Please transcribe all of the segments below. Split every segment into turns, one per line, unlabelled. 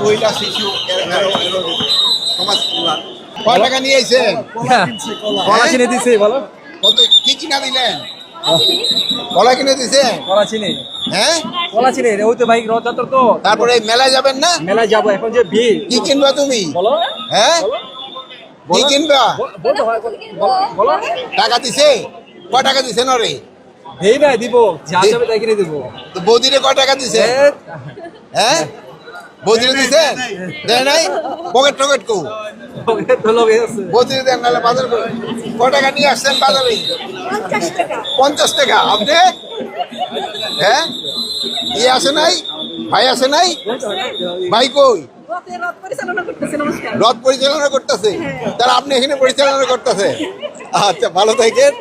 মহিলা শিশু এর- এর- এর- সমাজ কল্যাণ। কয় টাকা নিয়ে আইছেন
কলা চিনি দিছি বলো।
কত? কি কিনা দিলেন? কলা কিনে দিছেন
কলা চিনি।
হ্যাঁ?
কলা চিনি ওই তো ভাই রথযাত্রা তো।
তারপরে মেলায় যাবেন না?
মেলায় যাব এখন যে ভিড়।
কি কিনবা তুমি?
বলো।
হ্যাঁ? কি কিনবা?
বল- হয়
টাকা দিছে? কয় টাকা দিছে
দেই নাই দিব। যা যাবে তাই কিনে দিব।
তো বৌদিরে কয় টাকা দিছে? হ্যাঁ? বৌদিরে দিছে? দেয় নাই? পকেট টকেট কো। বৌদিরে দেন নাহলে বাজার করে। কয় টাকা নিয়ে আসছেন বাজারে?
পঞ্চাশ টাকা।
আপনি? হ্যাঁ? ইয়ে আসে নাই? ভাই আসে নাই? ভাই কই?
রথ পরিচালনা করতেছে।
তাহলে আপনি এখানে পরিচালনা করতেছে। আচ্ছা ভালো থাকেন।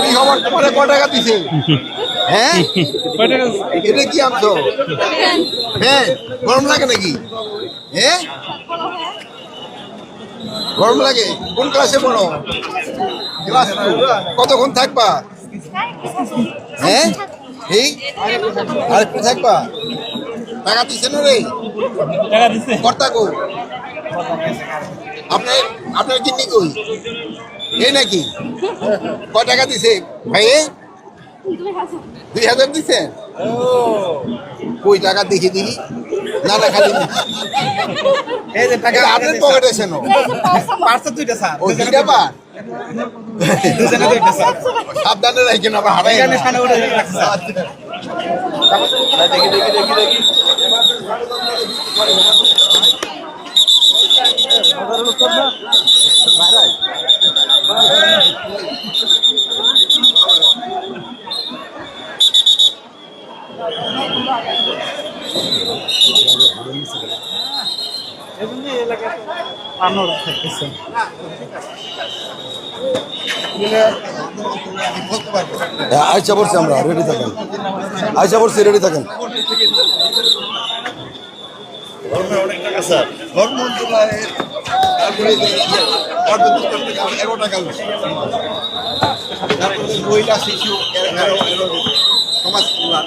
কি খবর? তোমার ক টাকা দিছে? হ্যাঁ? এটা কি আনছো? হ্যাঁ গরম লাগে নাকি? হ্যাঁ? গরম লাগে? কোন ক্লাসে পড়ো? ক্লাস কতক্ষণ থাকবা? হ্যাঁ? এই? আর একটু থাকবা? টাকা দিচ্ছেন রে? কর্তা কো আপনার আপনার কিডনি কই? এই নাকি? ক টাকা দিছে? ভাই দুই হাজার দিছে কই টাকা দেখি দিলি না না খালি
এই যে
টাকা আপনার পকেটে ছেন
পার্সেল দুইটা স্যার।
ও দুইটা পা সাবধানে রাখেন আবার হারাই। দেখি দেখি দেখি দেখি।
আইসা পড়ছি আমরা রেডি থাকেন। আইসা পড়ছি রেডি থাকেন।
মহিলা শিশু সমাজ কল্যাণ।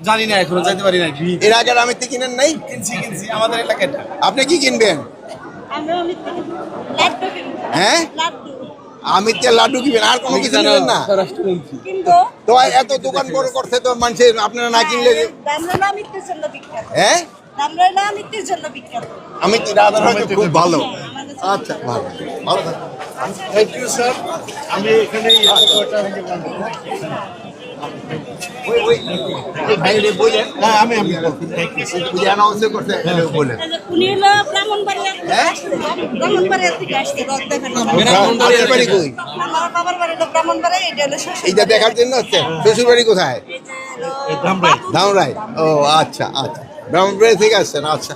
জানি না এখনও যাইতে পারি না
এর আগে আমি কিনেন নাই?
কিনছি কিনছি আমাদের এলাকাটা
আপনি কি কিনবেন। হ্যাঁ?
লাড্ডু।
আমি তেল লাড্ডু কিনবেন আর কোনো কিছু নেবেন না?
কিন্তু
তো এত দোকান বড় করছে তো মানুষের আপনারা না কিনলে হ্যাঁ?
না মৃত্যুর
আমি হয়তো খুব ভালো। আচ্ছা ভালো। ভালো
থ্যাংক ইউ স্যার আমি এখানে
দেখার জন্য।
হচ্ছে শ্বশুর বাড়ি কোথায় ও আচ্ছা আচ্ছা ব্রাহ্মণবাড়ি থেকে আসছেন আচ্ছা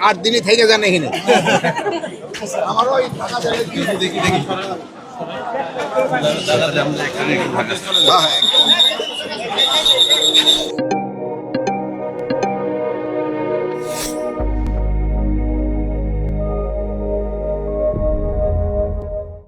আট দিনই থেকে যান এখানে আমারও দেখি দেখি দাদা আমরা এখানে